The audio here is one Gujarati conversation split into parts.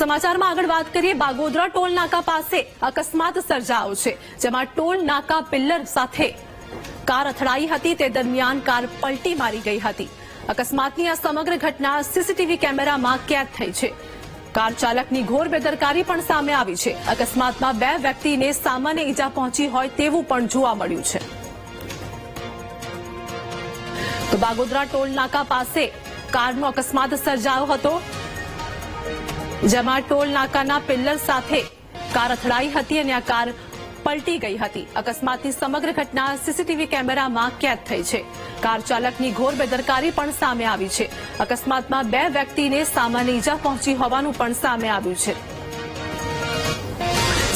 સમાચારમાં આગળ વાત કરીએ. બાગોદરા ટોલ નાકા પાસે અકસ્માત સર્જાયો છે, જેમાં ટોલ નાકા પિલ્લર સાથે કાર અથડાઈ હતી. તે દરમિયાન કાર પલટી મારી ગઈ હતી. અકસ્માતની આ સમગ્ર ઘટના સીસીટીવી કેમેરામાં કેદ થઈ છે. કાર ચાલકની ઘોર બેદરકારી પણ સામે આવી છે. અકસ્માતમાં બે વ્યક્તિને સામાન્ય ઈજા પહોંચી હોય તેવું પણ જોવા મળ્યું છે. તો બાગોદરા ટોલ નાકા પાસે કારનો અકસ્માત સર્જાયો હતો. જેમાં ટોલ નાકાના પિલ્લર સાથે કાર અથડાઈ હતી અને આ કાર પલટી ગઈ હતી. અકસ્માતની સમગ્ર ઘટના સીસીટીવી કેમેરામાં કેદ થઈ છે. કાર ચાલકની ઘોર બેદરકારી પણ સામે આવી છે. અકસ્માતમાં બે વ્યક્તિને સામાન્ય ઈજા પહોંચી હોવાનું પણ સામે આવ્યું છે.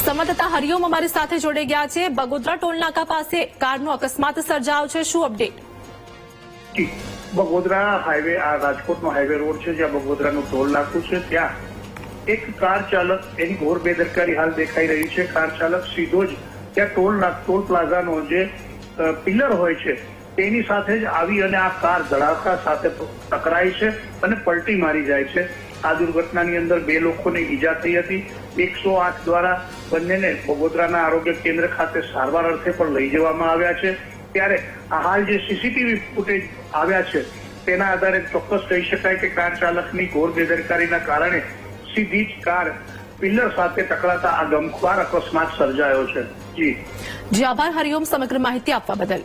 સંવાદદાતા હરિઓમ અમારી સાથે જોડાઈ ગયા છે. બગોદરા ટોલ નાકા પાસે કારનો અકસ્માત સર્જાયો છે. શું અપડેટ? જી. બગોદરા હાઈવે, આ રાજકોટનો હાઈવે રોડ છે, જ્યાં બગોદરાનું ટોલ નાકું છે. ત્યાં એક કાર ચાલક, એની ઘોર બેદરકારી હાલ દેખાઈ રહી છે. કાર ચાલક સીધો જ ત્યાં ટોલ ટોલ પ્લાઝાનો જે પિલર હોય છે, તેની સાથે જ આવી અને આ કાર ધડાકા સાથે ટકરાય છે અને પલટી મારી જાય છે. આ દુર્ઘટનાની અંદર બે લોકોને ઈજા થઈ હતી. એકસો આઠ દ્વારા બંનેને બગોદરાના આરોગ્ય કેન્દ્ર ખાતે સારવાર અર્થે પણ લઈ જવામાં આવ્યા છે. ત્યારે હાલ જે સીસીટીવી ફૂટેજ આવ્યા છે, તેના આધારે ચોક્કસ કહી શકાય કે કાર ચાલકની ઘોર બેદરકારીના કારણે સીધી જ કાર પિલ્લર સાથે ટકરાતા આ ગમખ્વાર અકસ્માત સર્જાયો છે. જી. જી, આભાર. હરિઓમ સમગ્ર માહિતી આપવા બદલ.